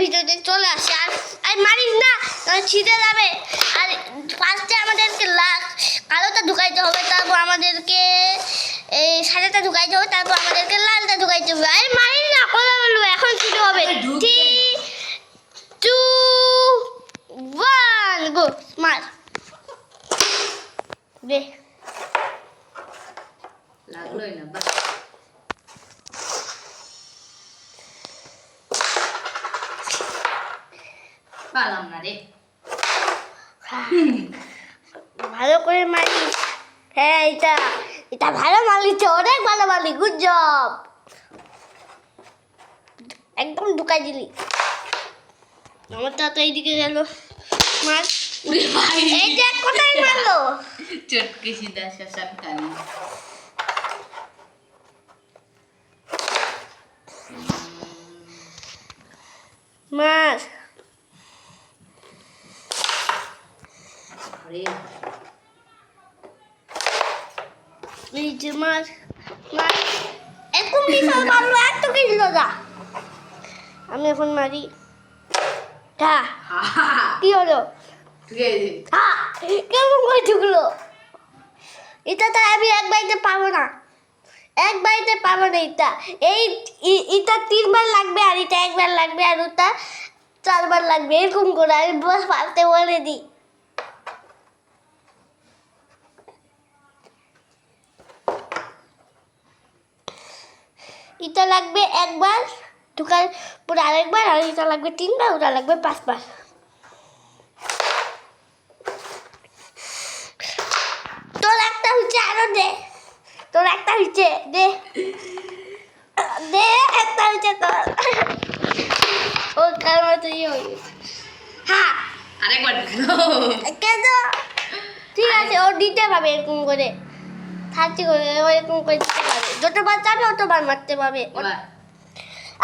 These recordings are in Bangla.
ভিতরে চলে আসে। আর আর মারিস না ছিটে যাবে। আর ফার্স্টে আমাদেরকে লাখ কালোটা ঢুকাইতে হবে তারপর আমাদেরকে এই সাদাটা ঢুকাইতে হবে তারপর আমাদেরকে লালটা ঢুকাইতে হবে। আরে মারিস না কথা বলব এখন ছিটে হবে থ্রি টু ওয়ান গো মার। দে। লাগলোই না বাহ। পালাম না রে। ভালো করে মালিক হ্যাঁ এটা এটা ভালো মালিক অনেক ভালো মালিক গুড জব একদম ঢুকাই দিলি। আমারটা তো এইদিকে গেল। মার। উরে ভাই এই যে কোথায় মারলো। চটকে সিধা শ্মশান কালী মার। আরে এই যে মার মার এরকম কিসব মারলো এত কিছু দাদা আমি এখন মারি। হা। কি হলো? কেমন করে ঢুকলো এটা তো আমি এক বাড়িতে পাবো না। এক বাড়িতে পাবো না এটা। এই এটা তিনবার লাগবে আর এটা একবার লাগবে আর ওটা চারবার লাগবে। এরকম করে আমি বস পারতে বলে দিই। এটা লাগবে একবার ঢুকার পরে আরেকবার আর এটা লাগবে তিনবার ওটা লাগবে পাঁচবার। তোর একটা হচ্ছে আরও দে তোর একটা হচ্ছে দে। দে একটা হচ্ছে তোর। ওর কার মতো ইয়ে হ্যাঁ আরেকবার কেন? ঠিক আছে ও দিতে পাবে এরকম করে। করে ও এরকম করে দিতে পারবে। যতবার চাবে অতবার মারতে পারবে।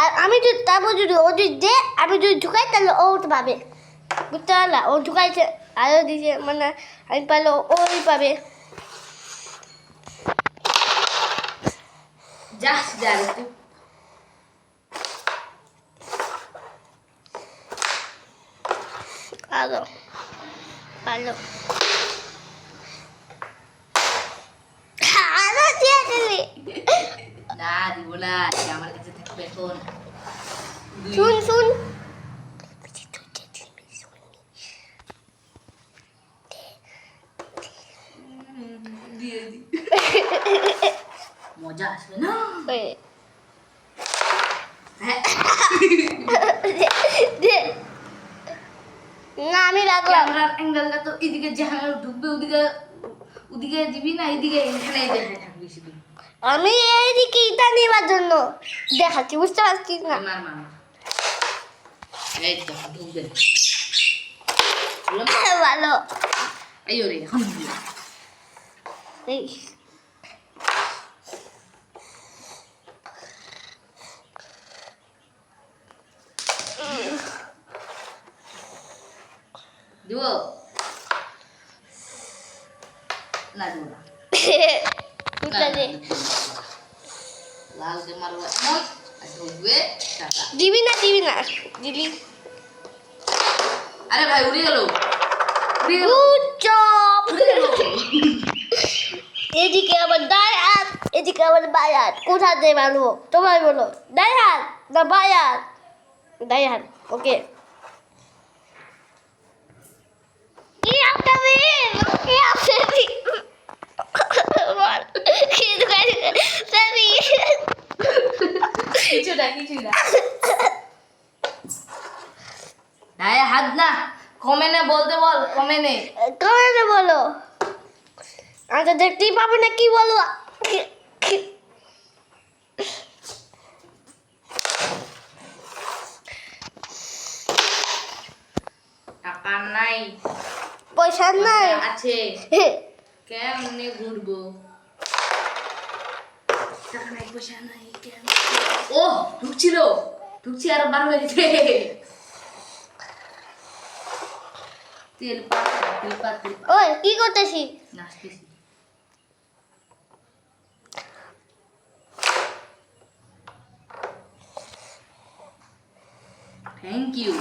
আর আমি যদি তারপর যদি ও যদি দে আমি যদি ঢুকাই তাহলে ও উঠতে পাবে। বুঝতে পারলা? ও ঢুকাইছে আরও দিছে মানে আমি পারলে ওই পাবে। যাস যা রে তুই আরও ভালো আরও দিয়ে দিলি না দিব আমার কাছে থাকবে এখন। শুন শুন। মজা আসবে না? ওই, দে। না আমি রাখলাম। ক্যামেরার অ্যাঙ্গেলটা তো এদিকে ঢুকবে ওদিকে ওদিকে দিবি না এদিকে এখানে দেখায় থাকবি শুধু। আমি এইদিকে ইটা নেবার জন্য। দেখাচ্ছি বুঝতে পারছিস না। ভালো। এই ওরে এখন দিব না দিব না লালকে মারবো এমন ঢুকবে দিবি না দিবি না দিবি আরে ভাই উড়ে গেল এদিকে আবার দায়াত এদিকে আবার বায়াত কোথা দিয়ে মারবো তোমার বলো দায়াত না বায়াত দায়াত ওকে কি একটা মেয়ে কি আছে বল কি দোকান সাবি কিছু না কিছু না গায়ে হাত না কমে নে বলতে বল কমে নে। কবে বলো। আমি তো দেখতেই পাবো না কি বলব টাকা নাই। পয়সা নাই। আছে। কেমনে ঘুরবো? টাকা নাই পয়সা নাই কেমনে ও ঢুকছিল। ঢুকছি আর বার হয়ে গেছে। তেল পাত তেল পাত ওই কি করতেছি নাচতেছি থ্যাংক ইউ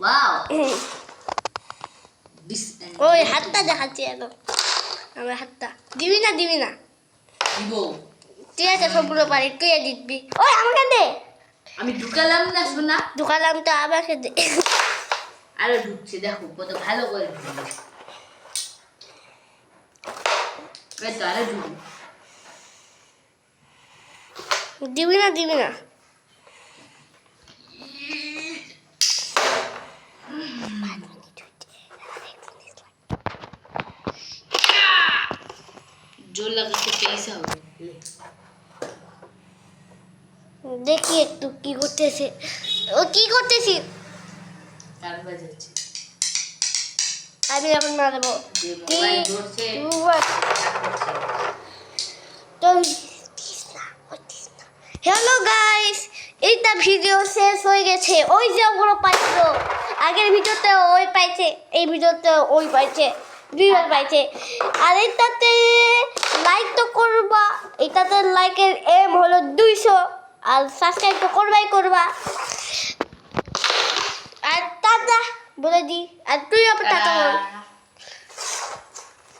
ওয়াও ওই হাতটা দেখাচ্ছি এত। আমার হাতটা। দিবি না দিবি না। দিব ঠিক আছে সবগুলো পারি তুই দিবি। ওই আমাকে দে। আমি ঢুকালাম না শোনা ঢুকালাম তো আমাকে দে। আরও ঢুকছে দেখো কত ভালো করে আরও দিবি না দিবি না। জোর লাগাতে পেয়েছে হবে। দেখি একটু কি করতেছে। ও কি করতেছি? আমি এখন মারবো হ্যালো গাইস এইটা ভিডিও শেষ হয়ে গেছে। ওই যে ওগুলো পাইছো। আগের ভিডিওতে ওই পাইছে এই ভিডিওতে ওই পাইছে দুইবার পাইছে। আর এটাতে লাইক তো করবা এটাতে লাইকের এম হলো দুইশো। আর সাবস্ক্রাইব তো করবাই করবা আর টাটা বলে দি আর তুই আবার টাটা বল টাটা।